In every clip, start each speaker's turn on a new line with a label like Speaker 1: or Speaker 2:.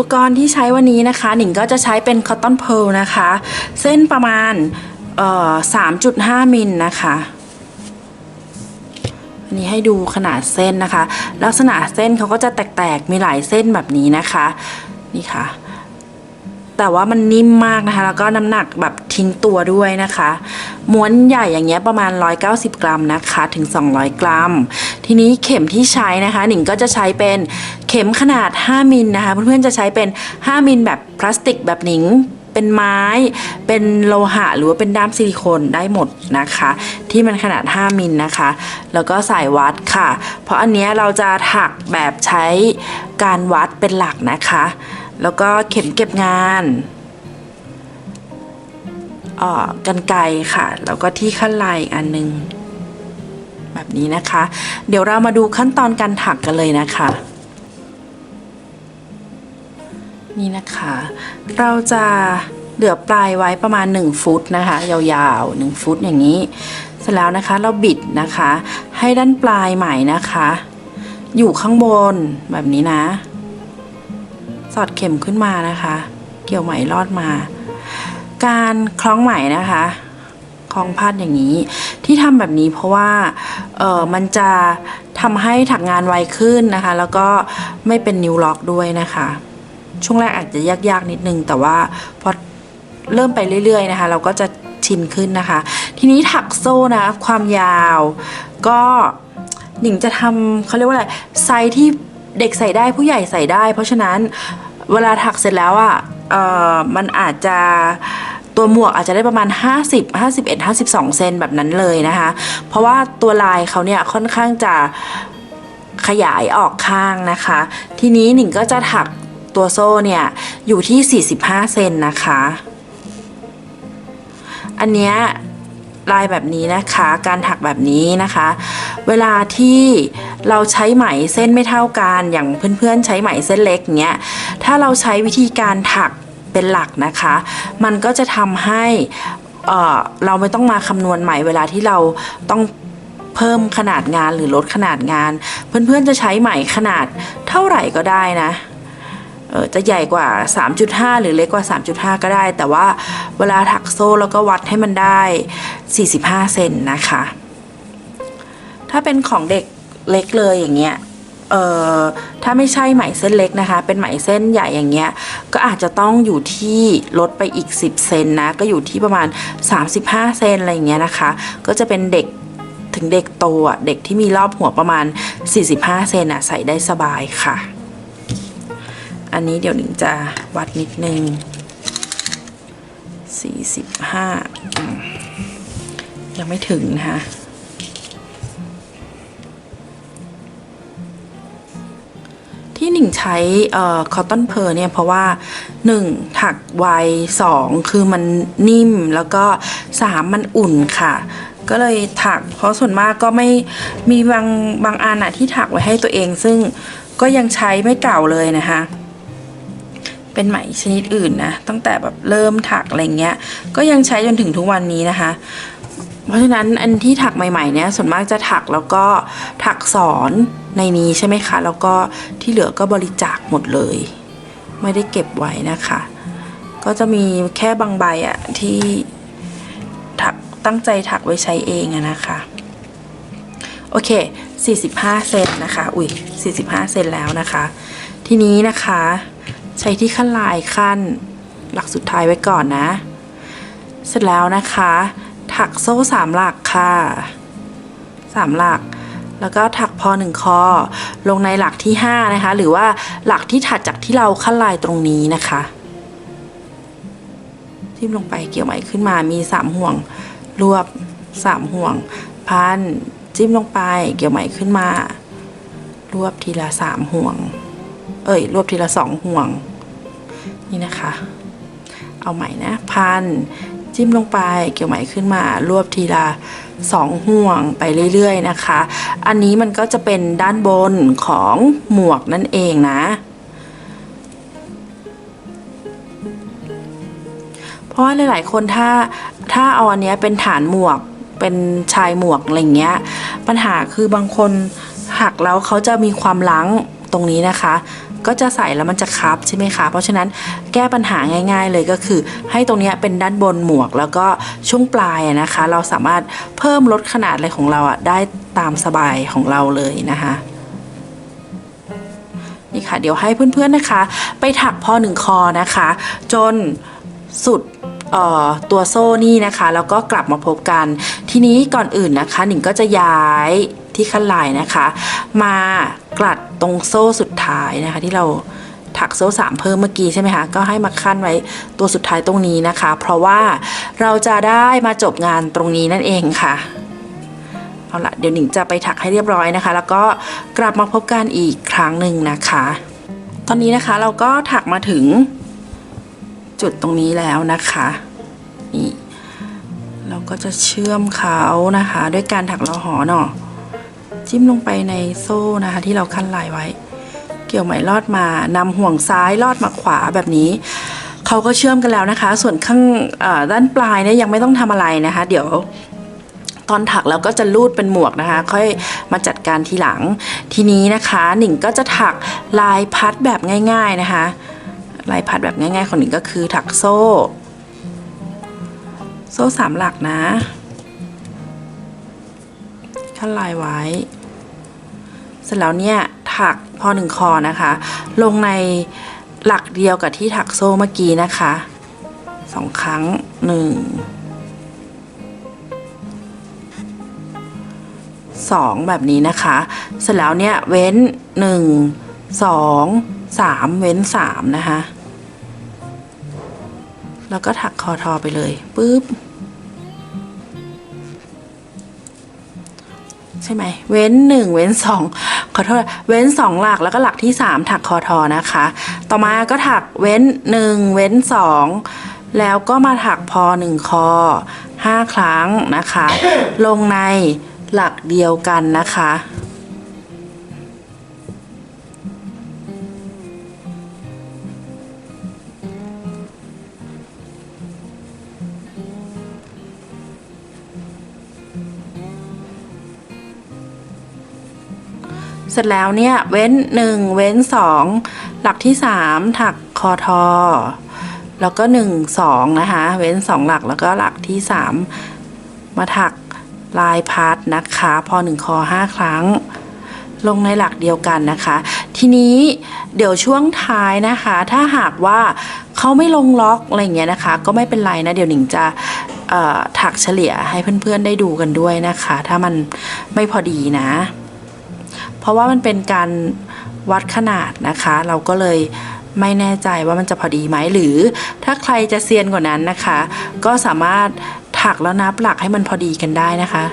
Speaker 1: ปกรณ์ที่ใช้วันนี้นะคะ หนิงก็จะใช้เป็น Cotton Pearl นะคะ เส้นประมาณ3.5มิลนะคะอันนี้ให้ดูขนาดเส้นนะคะ ลักษณะเส้นเขาก็จะแตกๆมีหลายเส้นแบบนี้นะคะนี่ค่ะ แต่ว่ามันนิ่มมากนะคะ แล้วก็น้ำหนักแบบทิ้งตัวด้วยนะคะ ม้วนใหญ่อย่างเงี้ยประมาณ 190 กรัมนะคะ ถึง 200 กรัม ทีนี้เข็มที่ใช้นะคะ หนิงก็จะใช้เป็น เข็มขนาด 5 มิลนะคะ เพื่อนๆจะใช้เป็น 5 มิลแบบพลาสติกแบบหนิงเป็นไม้ เป็นโลหะ หรือว่าเป็นด้ามซิลิโคนได้หมดนะคะ ที่มันขนาด 5 มิลนะคะ แล้วก็สายวัดค่ะ เพราะอันนี้เราจะถักแบบใช้การวัดเป็นหลักนะคะ แล้วก็เข็มเก็บงานอ่อกันไกค่ะ แล้วก็ที่ขั้นลายอีกอันหนึง แบบนี้นะคะ เดี๋ยวเรามาดูขั้นตอนการถักกันเลยนะคะ นี่นะคะ เราจะเหลือปลายไว้ประมาณ 1 ฟุตนะคะ ยาวๆ 1 ฟุตอย่างนี้ เสร็จแล้วนะคะเราบิดนะคะ ให้ด้านปลายไหมนะคะ อยู่ข้างบนแบบนี้นะ สอดเข็มขึ้นมานะคะ เกี่ยวไหมลอดมา การคล้องไหมนะคะคล้องพาดอย่างนี้ ที่ทำแบบนี้เพราะว่าเออมันจะทำให้ถักงานไวขึ้นนะคะ แล้วก็ไม่เป็นนิ้วล็อกด้วยนะคะ ช่วงแรกอาจจะยากๆนิดนึง แต่ว่าพอเริ่มไปเรื่อยๆนะคะ เราก็จะชินขึ้นนะคะ ทีนี้ถักโซ่นะความยาว ก็หนิงจะทำเขาเรียกว่าอะไรไซส์ที่เด็กใส่ได้ผู้ใหญ่ใส่ได้ เพราะฉะนั้นเวลาถักเสร็จแล้วอะมันอาจจะตัวหมวกอาจจะได้ประมาณ 50 51 52 เซนแบบนั้นเลยนะคะ เพราะว่าตัวลายเขาเนี่ยค่อนข้างจะขยายออกข้างนะคะ ทีนี้หนิงก็จะถัก ตัวโซ่เนี่ยอยู่ที่ 45 เซนนะคะ อันเนี้ยลายแบบนี้นะคะการถักแบบนี้นะคะ เวลาที่เราใช้ไหมเส้นไม่เท่ากันอย่างเพื่อนๆ ใช้ไหมเส้นเล็กเนี้ยถ้าเราใช้วิธีการถักเป็นหลักนะคะ มันก็จะทำให้เเราไม่ต้องมาคำนวณใหม่เวลาที่เราต้องเพิ่มขนาดงานหรือลดขนาดงาน เพื่อนๆจะใช้ไหมขนาดเท่าไหร่ก็ได้นะ จะใหญ่กว่า 3.5 หรือเล็กกว่า 3.5 ก็ได้ แต่ว่าเวลาถักโซ่แล้วก็วัดให้มันได้ 45 เซนนะคะ ถ้าเป็นของเด็กเล็กเลยอย่างเงี้ยเอ่อถ้าไม่ใช่ไหมเส้นเล็กนะคะ เป็นไหมเส้นใหญ่อย่างเงี้ย ก็อาจจะต้องอยู่ที่ลดไปอีก 10 เซนนะ ก็อยู่ที่ประมาณ 35 เซนอะไรอย่างเงี้ยนะคะ ก็จะเป็นเด็กถึงเด็กโตอะ เด็กที่มีรอบหัวประมาณ 45 เซนอะ ใส่ได้สบายค่ะ อันนี้เดี๋ยวหนิงจะวัดนิดนึง45ยังไม่ถึงนะคะที่หนิงใช้คอตตอนเพอเนี่ยเพราะว่า 1. ถักไว 2. คือมันนิ่มแล้วก็ 3. มันอุ่นค่ะ ก็เลยถัก เพราะส่วนมากก็ไม่มีบางบางอันอะที่ถักไว้ให้ตัวเอง ซึ่งก็ยังใช้ไม่เก่าเลยนะคะ เป็นไหมชนิดอื่นนะตั้งแต่แบบเริ่มถักอะไรเงี้ย ก็ยังใช้จนถึงทุกวันนี้นะคะ เพราะฉะนั้นอันที่ถักใหม่ๆเนี่ยส่วนมากจะถักแล้วก็ถักสอนในนี้ใช่ไหมคะ แล้วก็ที่เหลือก็บริจาคหมดเลย ไม่ได้เก็บไว้นะคะ ก็จะมีแค่บางใบอะที่ถักตั้งใจถักไว้ใช้เองอะนะคะโอเค 45 เซนนะคะ อุ้ย45 เซนแล้วนะคะ ทีนี้นะคะ ใช้ที่ขั้นลายขั้น หลักสุดท้ายไว้ก่อนนะ เสร็จแล้วนะคะ ถักโซ่สามหลักค่ะสามหลัก แล้วก็ถักพอหนึ่งคอ ลงในหลักที่ห้านะคะ หรือว่าหลักที่ถัดจากที่เราขั้นลายตรงนี้นะคะทิ่มลงไปเกี่ยวไหมขึ้นมามีสามห่วง รวบสามห่วง พันจิ้มลงไปเกี่ยวไหมขึ้นมารรวบทีละสามห่วง เอ้ยรวบทีละสองห่วง นี่นะคะ เอาใหม่นะ พัน จิ้มลงไปเกี่ยวไหมขึ้นมารวบทีละสองห่วงไปเรื่อยๆนะคะ อันนี้มันก็จะเป็นด้านบนของหมวกนั่นเองนะ เพราะว่าหลายๆคนถ้าถ้าเอาอันเนี้ยเป็นฐานหมวกเป็นชายหมวกอะไรเงี้ย ปัญหาคือบางคนหักแล้วเขาจะมีความล้างตรงนี้นะคะ ก็จะใส่แล้วมันจะคับใช่ไหมคะ เพราะฉะนั้นแก้ปัญหาง่าย ๆ เลยก็คือ ให้ตรงนี้เป็นด้านบนหมวก แล้วก็ช่วงปลายนะคะ เราสามารถเพิ่มลดขนาดอะไรของเราอะได้ตามสบายของเราเลยนะคะนี่ค่ะ เดี๋ยวให้เพื่อนๆนะคะ ไปถักพอหนึ่งคอนะคะ จนสุดตัวโซ่นี่นะคะ แล้วก็กลับมาพบกัน ทีนี้ก่อนอื่นนะคะหนิงก็จะย้าย ที่ขั้นลายนะคะ มากลัดตรงโซ่สุดท้ายนะคะ ที่เราถักโซ่สามเพิ่มเมื่อกี้ใช่ไหมคะ ก็ให้มาขั้นไว้ตัวสุดท้ายตรงนี้นะคะ เพราะว่าเราจะได้มาจบงานตรงนี้นั่นเองค่ะเอาละเดี๋ยวหนิงจะไปถักให้เรียบร้อยนะคะ แล้วก็กลับมาพบกันอีกครั้งหนึ่งนะคะ ตอนนี้นะคะเราก็ถักมาถึงจุดตรงนี้แล้วนะคะนี่เราก็จะเชื่อมเขานะคะ ด้วยการถักรอหอเนาะ จิ้มลงไปในโซ่นะคะ ที่เราขั้นลายไว้ เกี่ยวไหมลอดมานำห่วงซ้ายลอดมาขวาแบบนี้เขาก็เชื่อมกันแล้วนะคะ ส่วนข้างด้านปลายเนี่ยยังไม่ต้องทำอะไรนะคะ เดี๋ยวตอนถักเราก็จะลูดเป็นหมวกนะคะ ค่อยมาจัดการทีหลังทีนี้นะคะหนิงก็จะถักลายพัดแบบง่าย ๆนะคะ ลายพัดแบบง่าย ๆ ของหนิงก็คือถักโซ่ โซ่สามหลักนะขั้นลายไว้ ร็จแล้วเนี่ยถักพอหนึ่งคอนะคะ ลงในหลักเดียวกับที่ถักโซ่เมื่อกี้นะคะสองครั้งหนึ่งสองแบบนี้นะคะ เสร็จแล้วเนี่ยเว้นหนึ่งสองสามเว้นสามนะคะ แล้วก็ถักคอทอไปเลยปุ๊บใช่ไหมเว้นหนึ่งเว้นสอง ขอโทษเว้นสองหลักแล้วก็หลักที่สามถักคอทอนะคะ ต่อมาก็ถักเว้นหนึ่งเว้นสองแล้วก็มาถักพอหนึ่งคอห้าครั้งนะคะ ลงในหลักเดียวกันนะคะ เสร็จแล้วเนี่ยเว้นหนึ่งเว้นสองหลักที่สามถักคอทอ แล้วก็หนึ่งสองนะคะ เว้นสองหลักแล้วก็หลักที่สามมาถักลายพัดนะคะ พอหนึ่งคอห้าครั้ง ลงในหลักเดียวกันนะคะ ทีนี้เดี๋ยวช่วงท้ายนะคะ ถ้าหากว่าเขาไม่ลงล็อกอะไรอย่างเงี้ยนะคะ ก็ไม่เป็นไรนะ เดี๋ยวหนิงจะถักเฉลี่ยให้เพื่อนๆได้ดูกันด้วยนะคะ ถ้ามันไม่พอดีนะ ราะว่ามันเป็นการวัดขนาดนะคะ เราก็เลยไม่แน่ใจว่ามันจะพอดีไหมหรือถ้าใครจะเซียนกว่านั้นนะคะ ก็สามารถถักแล้วนับหลักให้มันพอดีกันได้นะคะ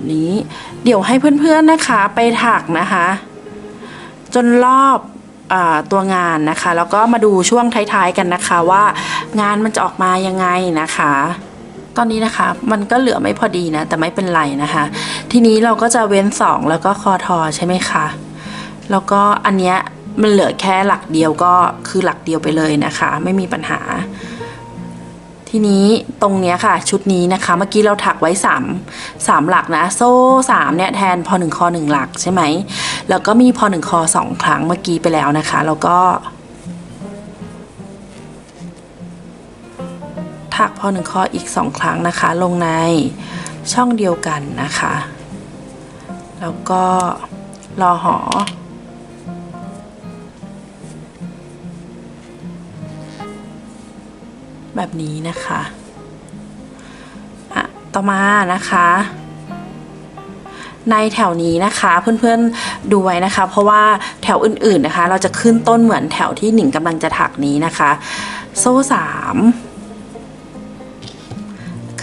Speaker 1: แบบนี้ เดี๋ยวให้เพื่อนๆนะคะไปถักนะคะ จนรอบอตัวงานนะคะ แล้วก็มาดูช่วงท้ายๆกันนะคะว่างานมันจะออกมายังไงนะคะ ตอนนี้นะคะมันก็เหลือไม่พอดีนะ แต่ไม่เป็นไรนะคะ ทีนี้เราก็จะเว้นสองแล้วก็คอทอใช่ไหมคะแล้วก็อันเนี้ยมันเหลือแค่หลักเดียวก็คือหลักเดียวไปเลยนะคะ ไม่มีปัญหา ทีนี้ตรงเนี้ยค่ะ ชุดนี้นะคะ เมื่อกี้เราถักไว้สามสามหลักนะ โซ่สามเนี่ยแทนพอหนึ่งคอหนึ่งหลักใช่ไหมแล้วก็มีพอหนึ่งคอสองครั้งเมื่อกี้ไปแล้วนะคะ แล้วก็ ถักพอหนึ่งคออีกสองครั้งนะคะ ลงในช่องเดียวกันนะคะ แล้วก็รอหอ แบบนี้นะคะอะต่อมานะคะในแถวนี้นะคะเพื่อนๆดูไว้นะคะ เพราะว่าแถวอื่นๆนะคะ เราจะขึ้นต้นเหมือนแถวที่หนิงกำลังจะถักนี้นะคะ โซ่สาม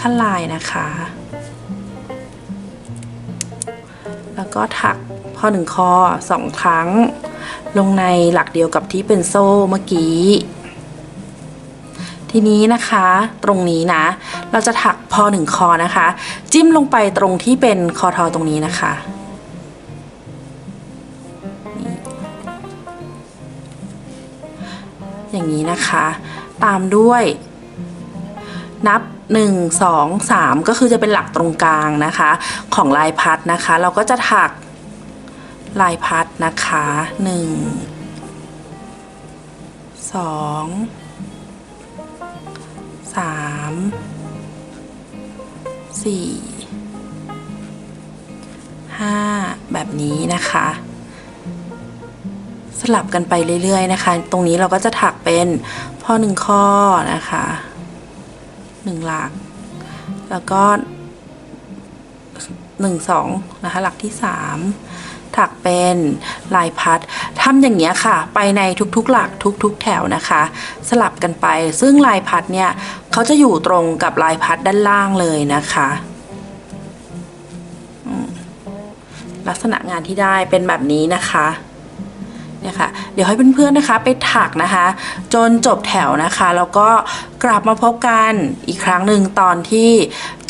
Speaker 1: ขั้นลายนะคะ แล้วก็ถักพอหนึ่งคอสองครั้ง ลงในหลักเดียวกับที่เป็นโซ่เมื่อกี้ ทีนี้นะคะตรงนี้นะ เราจะถักพอหนึ่งคอนะคะ จิ้มลงไปตรงที่เป็นคอทอตรงนี้นะคะอย่างนี้นะคะ ตามด้วยนับ 1 2 3 ก็คือจะเป็นหลักตรงกลางนะคะ ของลายพัดนะคะ เราก็จะถักลายพัดนะคะ 1 2 สามสี่ห้าแบบนี้นะคะ สลับกันไปเรื่อยๆนะคะ ตรงนี้เราก็จะถักเป็นพอหนึ่งข้อนะคะหนึ่งหลัก แล้วก็หนึ่งสองนะคะ หลักที่สาม ถักเป็นลายพัดทำอย่างเงี้ยค่ะ ไปในทุกๆหลักทุก ๆ แถวนะคะ สลับกันไปซึ่งลายพัดเนี่ยเขาจะอยู่ตรงกับลายพัดด้านล่างเลยนะคะลักษณะงานที่ได้เป็นแบบนี้นะคะ เนี่ยค่ะเดี๋ยวให้เพื่อนๆนะคะ ไปถักนะคะ จนจบแถวนะคะ แล้วก็กลับมาพบกันอีกครั้งหนึ่งตอนที่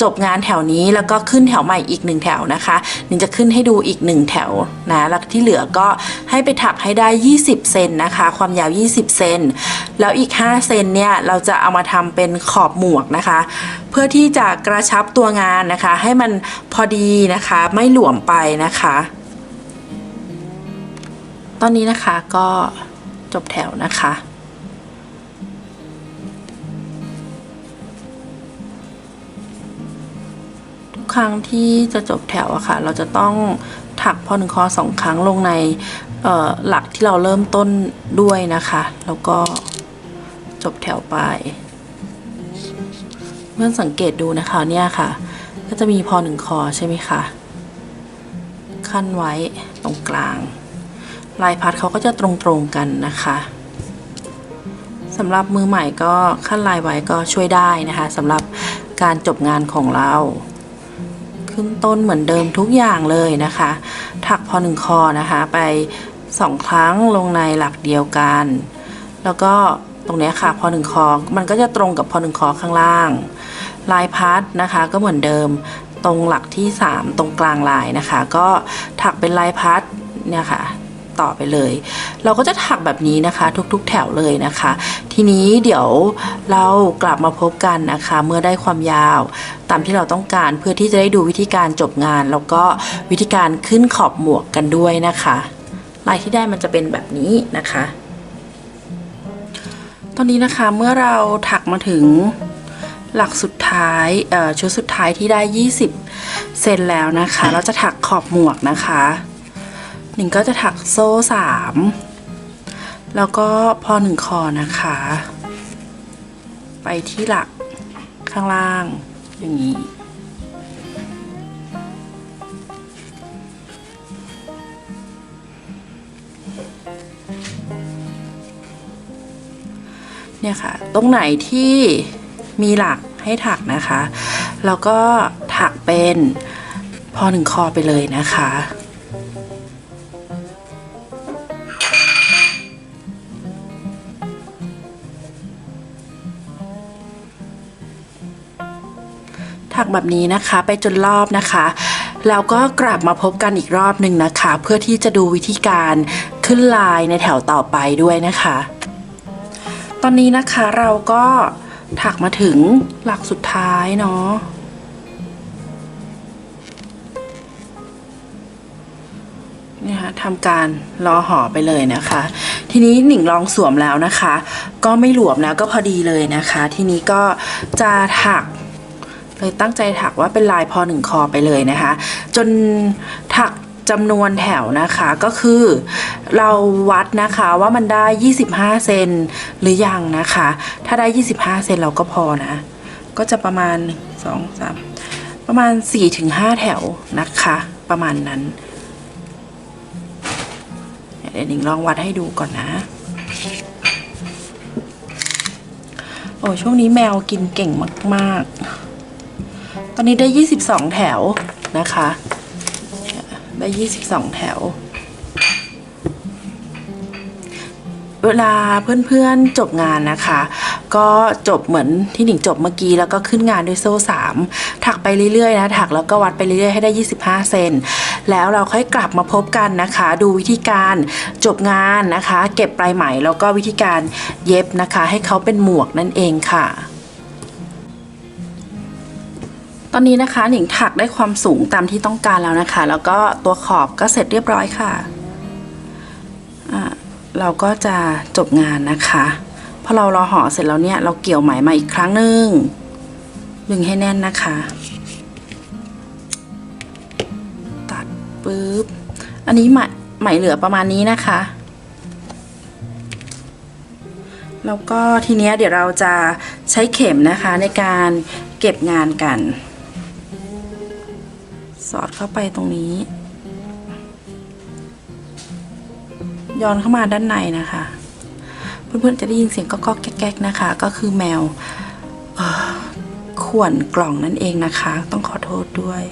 Speaker 1: จบงานแถวนี้แล้วก็ขึ้นแถวใหม่อีกหนึ่งแถวนะคะหนึ่งจะขึ้นให้ดูอีกหนึ่งแถวนะแล้วที่เหลือก็ให้ไปถักให้ได้ 20 เซนนะคะ ความยาว 20 เซนแล้วอีก 5 เซนเนี่ยเราจะเอามาทำเป็นขอบหมวกนะคะ เพื่อที่จะกระชับตัวงานนะคะ ให้มันพอดีนะคะ ไม่หลวมไปนะคะ ตอนนี้นะคะก็จบแถวนะคะ ทุกครั้งที่จะจบแถวอะค่ะ เราจะต้องถักพอหนึ่งคอสองครั้งลงในหลักที่เราเริ่มต้นด้วยนะคะ แล้วก็จบแถวไป เมื่อสังเกตดูนะคะเนี่ยค่ะ ก็จะมีพอหนึ่งคอใช่ไหมคะ ขั้นไว้ตรงกลาง ลายพัดเขาก็จะตรงๆกันนะคะสำหรับมือใหม่ก็ขั้นลายไว้ก็ช่วยได้นะคะสำหรับการจบงานของเรา ขึ้นต้นเหมือนเดิมทุกอย่างเลยนะคะ ถักพอหนึ่งคอนะคะไปสองครั้งลงในหลักเดียวกัน แล้วก็ตรงเนี้ยค่ะพอหนึ่งคอมันก็จะตรงกับพอหนึ่งคอข้างล่าง ลายพัดนะคะก็เหมือนเดิมตรงหลักที่ 3 ตรงกลางลายนะคะ ก็ถักเป็นลายพัดเนี่ยค่ะ ต่อไปเลย เราก็จะถักแบบนี้นะคะ ทุกๆ แถวเลยนะคะ ทีนี้เดี๋ยวเรากลับมาพบกันนะคะ เมื่อได้ความยาวตามที่เราต้องการเพื่อที่จะได้ดูวิธีการจบงาน แล้วก็วิธีการขึ้นขอบหมวกกันด้วยนะคะ ลายที่ได้มันจะเป็นแบบนี้นะคะ ตอนนี้นะคะเมื่อเราถักมาถึงหลักสุดท้ายชุดสุดท้ายที่ได้ 20 เซนแล้วนะคะ เราจะถักขอบหมวกนะคะ หนึ่งก็จะถักโซ่สามแล้วก็พอหนึ่งคอนะคะ ไปที่หลักข้างล่างอย่างนี้เนี่ยค่ะ ตรงไหนที่มีหลักให้ถักนะคะ แล้วก็ถักเป็นพอหนึ่งคอไปเลยนะคะ แบบนี้นะคะ ไปจนรอบนะคะแล้วก็กลับมาพบกันอีกรอบหนึ่งนะคะ เพื่อที่จะดูวิธีการขึ้นลายในแถวต่อไปด้วยนะคะ ตอนนี้นะคะเราก็ถักมาถึงหลักสุดท้ายเนาะนี่ค่ะทำการล้อห่อไปเลยนะคะ ทีนี้หนิงลองสวมแล้วนะคะ ก็ไม่หลวมแล้วก็พอดีเลยนะคะ ทีนี้ก็จะถัก เลยตั้งใจถักว่าเป็นลายพอหนึ่งคอไปเลยนะคะ จนถักจำนวนแถวนะคะก็คือเราวัดนะคะว่ามันได้ 25 เซนหรือยังนะคะ ถ้าได้ 25 เซนเราก็พอนะ ก็จะประมาณ 2 3 ประมาณ 4-5 แถวนะคะ ประมาณนั้นเดี๋ยวหนิงลองวัดให้ดูก่อนนะ โอ้ช่วงนี้แมวกินเก่งมาก ๆ อนนี้ได้ 22 แถวนะคะ ได้ 22 แถว เวลาเพื่อนๆจบงานนะคะ ก็จบเหมือนที่หนิงจบเมื่อกี้แล้วก็ขึ้นงานด้วยโซ่สามถักไปเรื่อยๆนะถักแล้วก็วัดไปเรื่อยๆให้ได้ 25 เซนแล้วเราค่อยกลับมาพบกันนะคะ ดูวิธีการจบงานนะคะ เก็บปลายไหมแล้วก็วิธีการเย็บนะคะ ให้เขาเป็นหมวกนั่นเองค่ะ ตอนนี้นะคะหนิงถักได้ความสูงตามที่ต้องการแล้วนะคะ แล้วก็ตัวขอบก็เสร็จเรียบร้อยค่ะอ่าเราก็จะจบงานนะคะพอเรารอห่อเสร็จแล้วเนี่ยเราเกี่ยวไหมมาอีกครั้งหนึ่งดึงให้แน่นนะคะ ตัดปุ๊บอันนี้ไหมไหมเหลือประมาณนี้นะคะ แล้วก็ทีเนี้ยเดี๋ยวเราจะใช้เข็มนะคะในการเก็บงานกัน สอดเข้าไปตรงนี้ ย้อนเข้ามาด้านในนะคะ เพื่อนๆจะได้ยินเสียงก๊อกๆแก๊กๆนะคะ ก็คือแมวออข่วนกล่องนั่นเองนะคะ ต้องขอโทษด้วย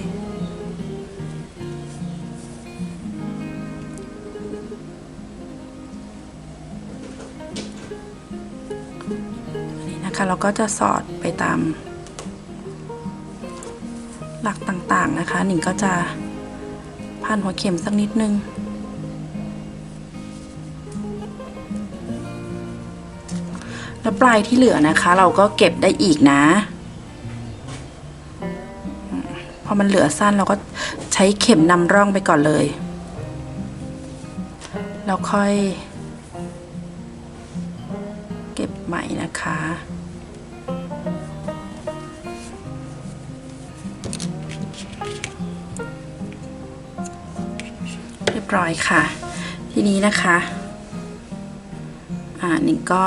Speaker 1: นนี้นะคะเราก็จะสอดไปตาม หลักต่างๆนะคะ หนิงก็จะพันหัวเข็มสักนิดนึง แล้วปลายที่เหลือนะคะ เราก็เก็บได้อีกนะ พอมันเหลือสั้นเราก็ใช้เข็มนำร่องไปก่อนเลย แล้วค่อย ร้อยค่ะ ทีนี้นะคะ อ่าหนิงก็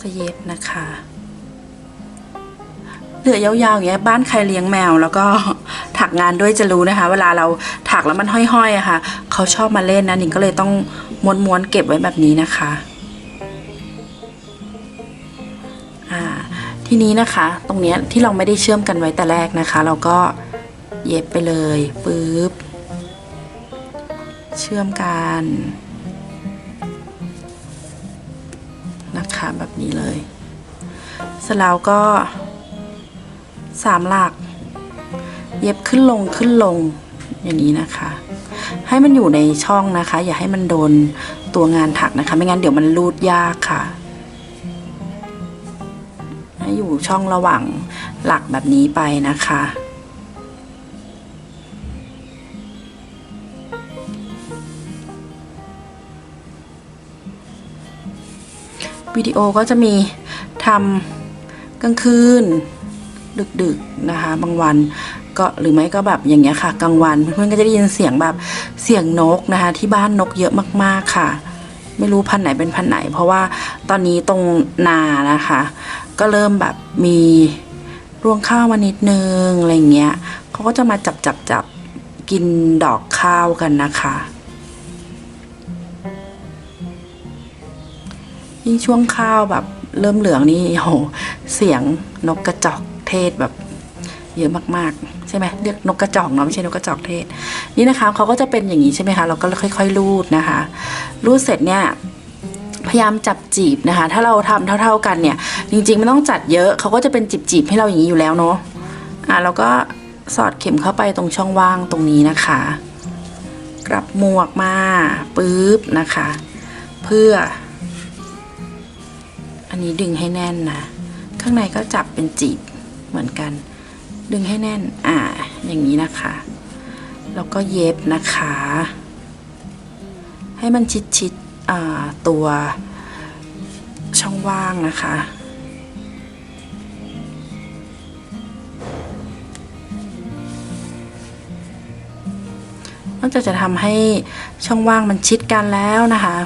Speaker 1: จะเย็บนะคะเหลือยาวๆอย่างเงี้ยบ้านใครเลี้ยงแมว แล้วก็ถักงานด้วยจะรู้นะคะ เวลาเราถักแล้วมันห้อยๆอะค่ะเขาชอบมาเล่นนะหนิงก็เลยต้องม้วนๆเก็บไว้แบบนี้นะคะอ่าทีนี้นะคะ ตรงเนี้ยที่เราไม่ได้เชื่อมกันไว้แต่แรกนะคะ เราก็ เย็บไปเลยปึ๊บ เชื่อมกันนะคะแบบนี้เลย เสร็จแล้วก็สามหลัก เย็บขึ้นลงขึ้นลงอย่างนี้นะคะ ให้มันอยู่ในช่องนะคะ อย่าให้มันโดนตัวงานถักนะคะ ไม่งั้นเดี๋ยวมันรูดยากค่ะ ให้อยู่ช่องระหว่างหลักแบบนี้ไปนะคะ วิดีโอก็จะมีทำกลางคืน ดึกๆนะคะ บางวันก็หรือไม่ก็แบบอย่างเงี้ยค่ะกลางวันเพื่อนๆก็จะได้ยินเสียงแบบเสียงนกนะคะ ที่บ้านนกเยอะมากๆค่ะ ไม่รู้พันไหนเป็นพันไหน เพราะว่าตอนนี้ตรงนานะคะ ก็เริ่มแบบมีรวงข้าวมานิดนึงอะไรเงี้ยเขาก็จะมาจับจับจับกินดอกข้าวกันนะคะ ยิ่งช่วงข้าวแบบเริ่มเหลืองนี่โหเสียงนกกระจอกเทศแบบ เยอะมากๆ ใช่ไหมเรียกนกกระจอกเนาะไม่ใช่นกกระจอกเทศ นี่นะคะเขาก็จะเป็นอย่างนี้ใช่ไหมคะเราก็ค่อย ๆ รูดนะคะรูดเสร็จเนี่ยพยายามจับจีบนะคะ ถ้าเราทำเท่า ๆกันเนี่ย จริงๆไม่ต้องจัดเยอะเขาก็จะเป็นจีบๆให้เราอย่างนี้อยู่แล้วเนาะอะเราก็สอดเข็มเข้าไปตรงช่องว่างตรงนี้นะคะ กลับหมวกมาปุ๊บนะคะ เพื่อ อันนี้ดึงให้แน่นนะ ข้างในก็จับเป็นจีบเหมือนกัน ดึงให้แน่น อ่า อย่างนี้นะคะ แล้วก็เย็บนะคะ ให้มันชิดๆอ่าตัวช่องว่างนะคะ นอกจากจะทำให้ช่องว่างมันชิดกันแล้วนะคะ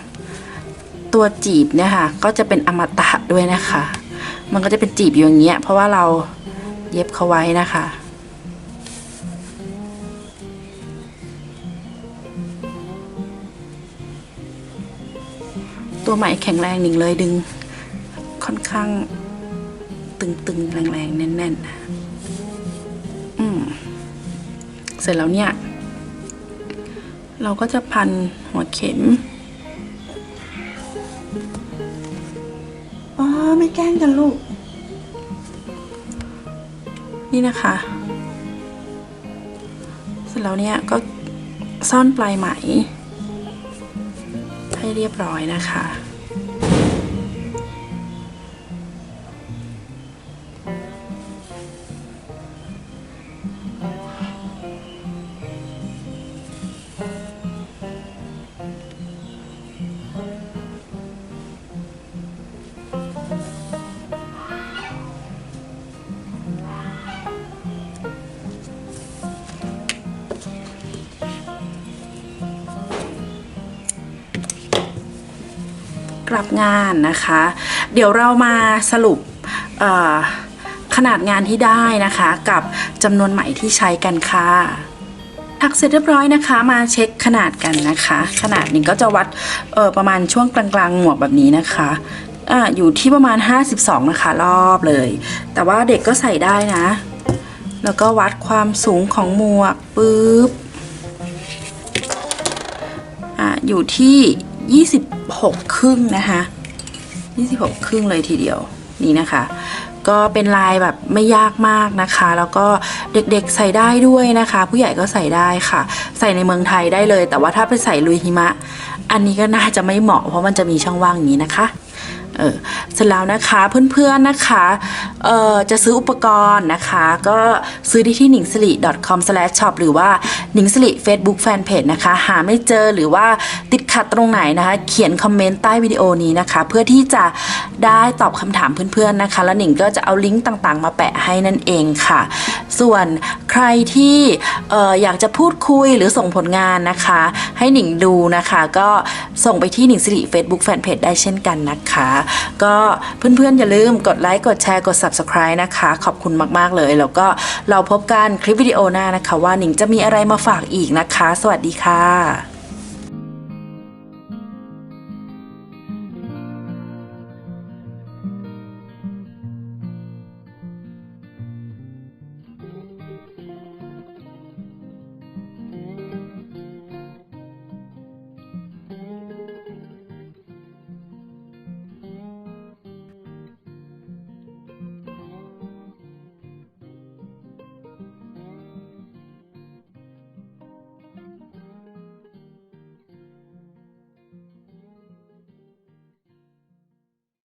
Speaker 1: ตัวจีบเนี่ยค่ะ ก็จะเป็นอมตะด้วยนะคะ มันก็จะเป็นจีบอยู่อย่างเงี้ย เพราะว่าเราเย็บเขาไว้นะคะตัวใหม่แข็งแรงหนึ่งเลยดึงค่อนข้างตึงๆแรงๆแน่นๆอืมเสร็จแล้วเนี่ย เราก็จะพันหัวเข็ม ไม่แกล้งกันลูก นี่นะคะ เสร็จแล้วเนี่ยก็ซ่อนปลายไหม ให้เรียบร้อยนะคะ กลับงานนะคะ เดี๋ยวเรามาสรุปขนาดงานที่ได้นะคะกับจำนวนไหมที่ใช้กันค่ะถักเสร็จเรียบร้อยนะคะมาเช็คขนาดกันนะคะ ขนาดนี้ก็จะวัดเออประมาณช่วงกลางๆหมวกแบบนี้นะคะอ่าอยู่ที่ประมาณ 52 นะคะ รอบเลย แต่ว่าเด็กก็ใส่ได้นะ แล้วก็วัดความสูงของหมวกปุ๊บอ่าอยู่ที่ 26 ครึ่งนะคะ26 ครึ่งเลยทีเดียวนี่นะคะ ก็เป็นลายแบบไม่ยากมากนะคะ แล้วก็เด็กๆใส่ได้ด้วยนะคะ ผู้ใหญ่ก็ใส่ได้ค่ะ ใส่ในเมืองไทยได้เลย แต่ว่าถ้าไปใส่ลุยหิมะ อันนี้ก็น่าจะไม่เหมาะเพราะมันจะมีช่องว่างอย่างนี้นะคะ เออเสร็จแล้วนะคะเพื่อนๆนะคะเอ่อจะซื้ออุปกรณ์นะคะ ก็ซื้อได้ที่หนิงสลิ .com/shop หรือว่าหนิงสลิ Facebook Fanpage นะคะ หาไม่เจอหรือว่าติดขัดตรงไหนนะคะ เขียนคอมเมนต์ใต้วิดีโอนี้นะคะ เพื่อที่จะได้ตอบคำถามเพื่อนๆนะคะ แล้วหนิงก็จะเอาลิงก์ต่างๆ มาแปะให้นั่นเองค่ะ ส่วนใครที่อ่ออยากจะพูดคุยหรือส่งผลงานนะคะ ให้หนิงดูนะคะ ก็ส่งไปที่หนิงสิริ Facebook Fanpage ได้เช่นกันนะคะก็เพื่อนๆ อย่าลืมกดไลค์กดแชร์กด Subscribe นะคะ ขอบคุณมากๆเลย แล้วก็เราพบกันคลิปวิดีโอหน้านะคะ ว่าหนิงจะมีอะไรมาฝากอีกนะคะ สวัสดีค่ะ